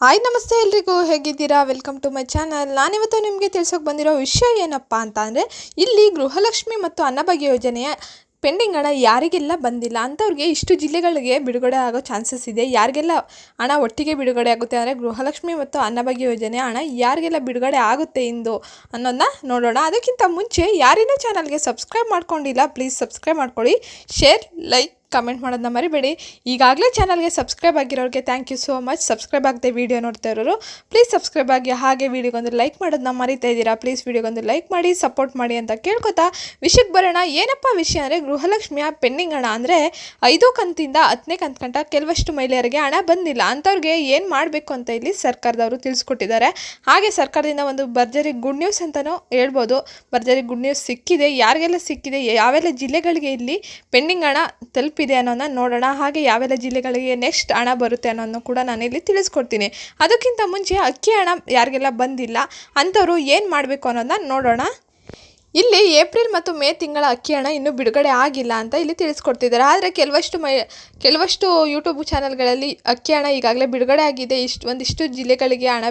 Hi ನಮಸ್ತೆ ಎಲ್ರಿಗೂ ಹೇಗಿದ್ದೀರಾ? ವೆಲ್ಕಮ್ ಟು ಮೈ ಚಾನಲ್ ನಾನಿವತ್ತು ನಿಮಗೆ ತಿಳ್ಸೋಕೆ ಬಂದಿರೋ ವಿಷಯ ಏನಪ್ಪ ಅಂತ ಅಂದರೆ ಇಲ್ಲಿ ಗೃಹಲಕ್ಷ್ಮಿ ಮತ್ತು ಅನ್ನಭಾಗ್ಯ ಯೋಜನೆಯ ಪೆಂಡಿಂಗ್ ಹಣ ಯಾರಿಗೆಲ್ಲ ಬಂದಿಲ್ಲ ಅಂಥವ್ರಿಗೆ ಇಷ್ಟು ಜಿಲ್ಲೆಗಳಿಗೆ ಬಿಡುಗಡೆ ಆಗೋ ಚಾನ್ಸಸ್ ಇದೆ. ಯಾರಿಗೆಲ್ಲ ಹಣ ಒಟ್ಟಿಗೆ ಬಿಡುಗಡೆ ಆಗುತ್ತೆ ಅಂದರೆ, ಗೃಹಲಕ್ಷ್ಮಿ ಮತ್ತು ಅನ್ನಭಾಗ್ಯ ಯೋಜನೆ ಹಣ ಯಾರಿಗೆಲ್ಲ ಬಿಡುಗಡೆ ಆಗುತ್ತೆ ಇಂದು ಅನ್ನೋದನ್ನ ನೋಡೋಣ. ಅದಕ್ಕಿಂತ ಮುಂಚೆ ಯಾರಿನ ಚಾನಲ್ಗೆ ಸಬ್ಸ್ಕ್ರೈಬ್ ಮಾಡ್ಕೊಂಡಿಲ್ಲ ಪ್ಲೀಸ್ ಸಬ್ಸ್ಕ್ರೈಬ್ ಮಾಡ್ಕೊಳ್ಳಿ. ಶೇರ್ ಲೈಕ್ ಕಮೆಂಟ್ ಮಾಡೋದನ್ನ ಮರಿಬೇಡಿ. ಈಗಾಗಲೇ ಚಾನಲ್ಗೆ subscribe ಆಗಿರೋರಿಗೆ thank you so much subscribe ಆಗದೆ ವೀಡಿಯೋ ನೋಡ್ತಾ ಇರೋರು ಪ್ಲೀಸ್ ಸಬ್ಸ್ಕ್ರೈಬ್ ಆಗಿ ಹಾಗೆ ವೀಡಿಯೋಗೊಂದು ಲೈಕ್ ಮಾಡೋದನ್ನ ಮರಿತಾ ಇದ್ದೀರಾ? ಪ್ಲೀಸ್ ವೀಡಿಯೋಗೊಂದು ಲೈಕ್ ಮಾಡಿ ಸಪೋರ್ಟ್ ಮಾಡಿ ಅಂತ ಕೇಳ್ಕೊತಾ ವಿಷಯಕ್ಕೆ ಬರೋಣ. ಏನಪ್ಪ ವಿಷಯ ಅಂದರೆ ಗೃಹಲಕ್ಷ್ಮಿಯ ಪೆಂಡಿಂಗ್ ಹಣ ಅಂದರೆ ಐದು ಕಂತಿಂದ ಹತ್ತನೇ ಕಂತು ಕಂಟ ಕೆಲವಷ್ಟು ಮಹಿಳೆಯರಿಗೆ ಹಣ ಬಂದಿಲ್ಲ. ಅಂಥವ್ರಿಗೆ ಏನು ಮಾಡಬೇಕು ಅಂತ ಇಲ್ಲಿ ಸರ್ಕಾರದವರು ತಿಳಿಸ್ಕೊಟ್ಟಿದ್ದಾರೆ. ಹಾಗೆ ಸರ್ಕಾರದಿಂದ ಒಂದು ಭರ್ಜರಿ ಗುಡ್ ನ್ಯೂಸ್ ಅಂತಲೂ ಹೇಳ್ಬೋದು. ಭರ್ಜರಿ ಗುಡ್ ನ್ಯೂಸ್ ಸಿಕ್ಕಿದೆ. ಯಾರಿಗೆಲ್ಲ ಸಿಕ್ಕಿದೆ? ಯಾವೆಲ್ಲ ಜಿಲ್ಲೆಗಳಿಗೆ ಇಲ್ಲಿ ಪೆಂಡಿಂಗ್ ಹಣ ತಲುಪಿದೆ ಅನ್ನೋದನ್ನ ನೋಡೋಣ, ಹಾಗೆ ಯಾವೆಲ್ಲ ಜಿಲ್ಲೆಗಳಿಗೆ ನೆಕ್ಸ್ಟ್ ಹಣ ಬರುತ್ತೆ ಅನ್ನೋದನ್ನು ಕೂಡ ನಾನು ಇಲ್ಲಿ ತಿಳಿಸ್ಕೊಡ್ತೀನಿ. ಅದಕ್ಕಿಂತ ಮುಂಚೆ ಅಕ್ಕಿ ಹಣ ಯಾರಿಗೆಲ್ಲ ಬಂದಿಲ್ಲ, ಅಂಥವ್ರು ಏನು ಮಾಡಬೇಕು ಅನ್ನೋದನ್ನ ನೋಡೋಣ. ಇಲ್ಲಿ ಏಪ್ರಿಲ್ ಮತ್ತು ಮೇ ತಿಂಗಳ ಅಕ್ಕಿ ಹಣ ಇನ್ನೂ ಬಿಡುಗಡೆ ಆಗಿಲ್ಲ ಅಂತ ಇಲ್ಲಿ ತಿಳಿಸ್ಕೊಡ್ತಿದ್ದಾರೆ. ಆದರೆ ಕೆಲವಷ್ಟು ಮೈ, ಕೆಲವಷ್ಟು ಯೂಟ್ಯೂಬ್ ಚಾನಲ್ಗಳಲ್ಲಿ ಅಕ್ಕಿ ಹಣ ಈಗಾಗಲೇ ಬಿಡುಗಡೆ ಆಗಿದೆ. ಇಷ್ಟು, ಒಂದಿಷ್ಟು ಜಿಲ್ಲೆಗಳಿಗೆ ಹಣ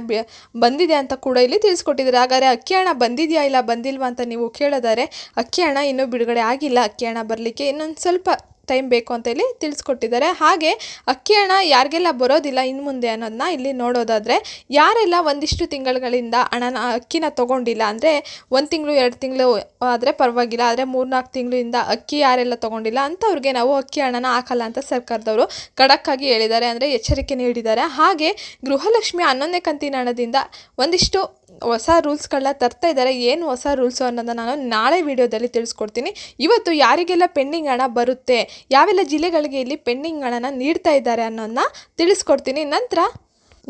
ಬಂದಿದೆ ಅಂತ ಕೂಡ ಇಲ್ಲಿ ತಿಳಿಸ್ಕೊಟ್ಟಿದ್ದಾರೆ. ಹಾಗಾದರೆ ಅಕ್ಕಿ ಹಣ ಬಂದಿದೆಯಾ ಇಲ್ಲ ಬಂದಿಲ್ವಾ ಅಂತ ನೀವು ಕೇಳಿದರೆ, ಅಕ್ಕಿ ಹಣ ಇನ್ನೂ ಬಿಡುಗಡೆ ಆಗಿಲ್ಲ. ಅಕ್ಕಿ ಹಣ ಬರಲಿಕ್ಕೆ ಇನ್ನೊಂದು ಸ್ವಲ್ಪ ಟೈಮ್ ಬೇಕು ಅಂತ ಇಲ್ಲಿ ತಿಳಿಸ್ಕೊಟ್ಟಿದ್ದಾರೆ. ಹಾಗೆ ಅಕ್ಕಿ ಹಣ ಯಾರಿಗೆಲ್ಲ ಬರೋದಿಲ್ಲ ಇನ್ನು ಮುಂದೆ ಅನ್ನೋದನ್ನ ಇಲ್ಲಿ ನೋಡೋದಾದರೆ ಯಾರೆಲ್ಲ ಒಂದಿಷ್ಟು ತಿಂಗಳುಗಳಿಂದ ಹಣನ, ಅಕ್ಕಿನ ತೊಗೊಂಡಿಲ್ಲ ಅಂದರೆ ಒಂದು ತಿಂಗಳು, ಎರಡು ತಿಂಗಳು ಆದರೆ ಪರವಾಗಿಲ್ಲ. ಆದರೆ ಮೂರ್ನಾಲ್ಕು ತಿಂಗಳಿಂದ ಅಕ್ಕಿ ಯಾರೆಲ್ಲ ತೊಗೊಂಡಿಲ್ಲ ಅಂಥವ್ರಿಗೆ ನಾವು ಅಕ್ಕಿ ಹಣನ ಹಾಕಲ್ಲ ಅಂತ ಸರ್ಕಾರದವರು ಖಡಕ್ಕಾಗಿ ಹೇಳಿದ್ದಾರೆ, ಅಂದರೆ ಎಚ್ಚರಿಕೆ ನೀಡಿದ್ದಾರೆ. ಹಾಗೆ ಗೃಹಲಕ್ಷ್ಮಿ ಹನ್ನೊಂದನೇ ಕಂತಿನ ಹಣದಿಂದ ಒಂದಿಷ್ಟು ಹೊಸ ರೂಲ್ಸ್ಗಳನ್ನ ತರ್ತಾ ಇದ್ದಾರೆ ಏನು ಹೊಸ ರೂಲ್ಸು ಅನ್ನೋದನ್ನ ನಾನು ನಾಳೆ ವಿಡಿಯೋದಲ್ಲಿ ತಿಳಿಸ್ಕೊಡ್ತೀನಿ. ಇವತ್ತು ಯಾರಿಗೆಲ್ಲ ಪೆಂಡಿಂಗ್ ಹಣ ಬರುತ್ತೆ, ಯಾವೆಲ್ಲ ಜಿಲ್ಲೆಗಳಿಗೆ ಇಲ್ಲಿ ಪೆಂಡಿಂಗ್ ಹಣನ ನೀಡ್ತಾ ಇದ್ದಾರೆ ಅನ್ನೋದನ್ನ ತಿಳಿಸ್ಕೊಡ್ತೀನಿ. ನಂತರ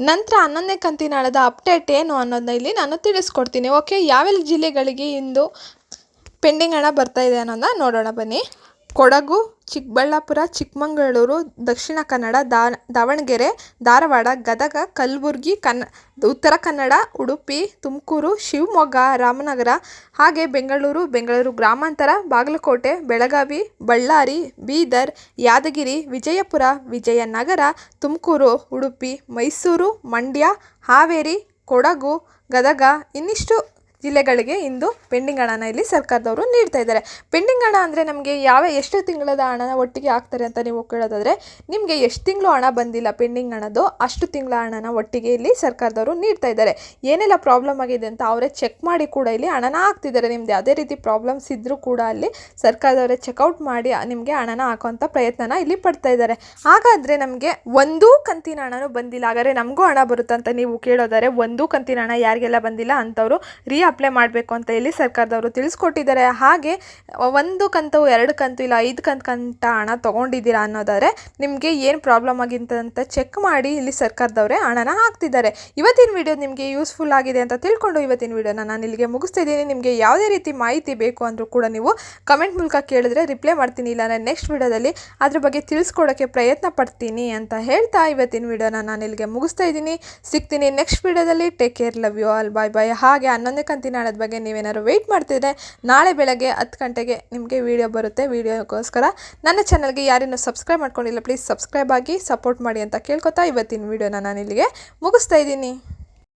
ನಂತರ ಹನ್ನೊಂದನೇ ಕಂತಿನ ಹಣದ ಅಪ್ಡೇಟ್ ಏನು ಅನ್ನೋದನ್ನ ಇಲ್ಲಿ ನಾನು ತಿಳಿಸ್ಕೊಡ್ತೀನಿ. ಓಕೆ, ಯಾವೆಲ್ಲ ಜಿಲ್ಲೆಗಳಿಗೆ ಇಂದು ಪೆಂಡಿಂಗ್ ಹಣ ಬರ್ತಾ ಇದೆ ಅನ್ನೋದನ್ನ ನೋಡೋಣ ಬನ್ನಿ. ಕೊಡಗು, ಚಿಕ್ಕಬಳ್ಳಾಪುರ, ಚಿಕ್ಕಮಗಳೂರು, ದಕ್ಷಿಣ ಕನ್ನಡ, ದಾ, ದಾವಣಗೆರೆ, ಧಾರವಾಡ, ಗದಗ, ಕಲಬುರಗಿ ಕನ್ನ ಉತ್ತರ ಕನ್ನಡ, ಉಡುಪಿ, ತುಮಕೂರು, ಶಿವಮೊಗ್ಗ, ರಾಮನಗರ, ಹಾಗೆ ಬೆಂಗಳೂರು ಬೆಂಗಳೂರು ಗ್ರಾಮಾಂತರ, ಬಾಗಲಕೋಟೆ, ಬೆಳಗಾವಿ, ಬಳ್ಳಾರಿ, ಬೀದರ್, ಯಾದಗಿರಿ, ವಿಜಯಪುರ, ವಿಜಯನಗರ, ತುಮಕೂರು, ಉಡುಪಿ, ಮೈಸೂರು, ಮಂಡ್ಯ, ಹಾವೇರಿ, ಕೊಡಗು, ಗದಗ, ಇನ್ನಿಷ್ಟು ಜಿಲ್ಲೆಗಳಿಗೆ ಇಂದು ಪೆಂಡಿಂಗ್ ಹಣನ ಇಲ್ಲಿ ಸರ್ಕಾರದವರು ನೀಡ್ತಾ ಇದ್ದಾರೆ. ಪೆಂಡಿಂಗ್ ಹಣ ಅಂದರೆ ನಮಗೆ ಯಾವ ಎಷ್ಟು ತಿಂಗಳದ ಹಣನ ಒಟ್ಟಿಗೆ ಹಾಕ್ತಾರೆ ಅಂತ ನೀವು ಕೇಳೋದಾದರೆ, ನಿಮಗೆ ಎಷ್ಟು ತಿಂಗಳು ಹಣ ಬಂದಿಲ್ಲ ಪೆಂಡಿಂಗ್ ಹಣದು, ಅಷ್ಟು ತಿಂಗಳ ಹಣನ ಒಟ್ಟಿಗೆ ಇಲ್ಲಿ ಸರ್ಕಾರದವರು ನೀಡ್ತಾ ಇದ್ದಾರೆ. ಏನೆಲ್ಲ ಪ್ರಾಬ್ಲಮ್ ಆಗಿದೆ ಅಂತ ಅವರೇ ಚೆಕ್ ಮಾಡಿ ಕೂಡ ಇಲ್ಲಿ ಹಣನ ಹಾಕ್ತಿದ್ದಾರೆ. ನಿಮ್ದು ಯಾವುದೇ ರೀತಿ ಪ್ರಾಬ್ಲಮ್ಸ್ ಇದ್ದರೂ ಕೂಡ ಅಲ್ಲಿ ಸರ್ಕಾರದವರೇ ಚೆಕ್ಔಟ್ ಮಾಡಿ ನಿಮಗೆ ಹಣನ ಹಾಕುವಂಥ ಪ್ರಯತ್ನನ ಇಲ್ಲಿ ಪಡ್ತಾ ಇದ್ದಾರೆ. ಹಾಗಾದರೆ ನಮಗೆ ಒಂದೂ ಕಂತಿನ ಹಣನೂ ಬಂದಿಲ್ಲ. ಹಾಗಾದರೆ ನಮಗೂ ಹಣ ಬರುತ್ತಂತ ನೀವು ಕೇಳೋದಾದರೆ, ಒಂದೂ ಕಂತಿನ ಹಣ ಯಾರಿಗೆಲ್ಲ ಬಂದಿಲ್ಲ ಅಂಥವ್ರು ರೀ ಅಪ್ಲೈ ಮಾಡಬೇಕು ಅಂತ ಇಲ್ಲಿ ಸರ್ಕಾರದವರು ತಿಳಿಸ್ಕೊಟ್ಟಿದ್ದಾರೆ. ಹಾಗೆ, ಒಂದು ಕಂತು, ಎರಡು ಕಂತು, ಇಲ್ಲ ಐದು ಕಂತು ಕಂತ ಹಣ ತೊಗೊಂಡಿದ್ದೀರಾ ಅನ್ನೋದಾದರೆ ನಿಮಗೆ ಏನು ಪ್ರಾಬ್ಲಮ್ ಆಗಿತ್ತು ಅಂತ ಚೆಕ್ ಮಾಡಿ ಇಲ್ಲಿ ಸರ್ಕಾರದವರೇ ಹಣನ ಹಾಕ್ತಿದ್ದಾರೆ. ಇವತ್ತಿನ ವಿಡಿಯೋ ನಿಮಗೆ ಯೂಸ್ಫುಲ್ ಆಗಿದೆ ಅಂತ ತಿಳ್ಕೊಂಡು ಇವತ್ತಿನ ವಿಡಿಯೋನ ನಾನು ಇಲ್ಲಿಗೆ ಮುಗಿಸ್ತಿದ್ದೀನಿ ನಿಮಗೆ ಯಾವುದೇ ರೀತಿ ಮಾಹಿತಿ ಬೇಕು ಅಂದರೂ ಕೂಡ ನೀವು ಕಮೆಂಟ್ ಮೂಲಕ ಕೇಳಿದ್ರೆ ರಿಪ್ಲೈ ಮಾಡ್ತೀನಿ. ಇಲ್ಲ ನಾನು ನೆಕ್ಸ್ಟ್ ವಿಡಿಯೋದಲ್ಲಿ ಅದ್ರ ಬಗ್ಗೆ ತಿಳಿಸ್ಕೊಡೋಕ್ಕೆ ಪ್ರಯತ್ನ ಪಡ್ತೀನಿ ಅಂತ ಹೇಳ್ತಾ ಇವತ್ತಿನ ವಿಡಿಯೋನ ನಾನು ಇಲ್ಲಿಗೆ ಮುಗಿಸ್ತಾ ಇದ್ದೀನಿ. ಸಿಗ್ತೀನಿ ನೆಕ್ಸ್ಟ್ ವಿಡಿಯೋದಲ್ಲಿ take care love you all bye bye ಹಾಗೆ ಹನ್ನೊಂದನೇ ಕಂತಿನ ನಾಳದ ಬಗ್ಗೆ ನೀವೇನಾದ್ರು ವೆಯ್ಟ್ ಮಾಡ್ತಿದ್ರೆ ನಾಳೆ ಬೆಳಗ್ಗೆ ಹತ್ತು ಗಂಟೆಗೆ ನಿಮಗೆ ವಿಡಿಯೋ ಬರುತ್ತೆ. ವಿಡಿಯೋಗೋಸ್ಕರ ನನ್ನ ಚಾನಲ್ಗೆ ಯಾರೇನು ಸಬ್ಸ್ಕ್ರೈಬ್ ಮಾಡ್ಕೊಂಡಿಲ್ಲ ಪ್ಲೀಸ್ ಸಬ್ಸ್ಕ್ರೈಬ್ ಆಗಿ ಸಪೋರ್ಟ್ ಮಾಡಿ ಅಂತ ಕೇಳ್ಕೊತಾ ಇವತ್ತಿನ ವಿಡಿಯೋನ ನಾನು ಇಲ್ಲಿಗೆ ಮುಗಿಸ್ತಾ ಇದ್ದೀನಿ.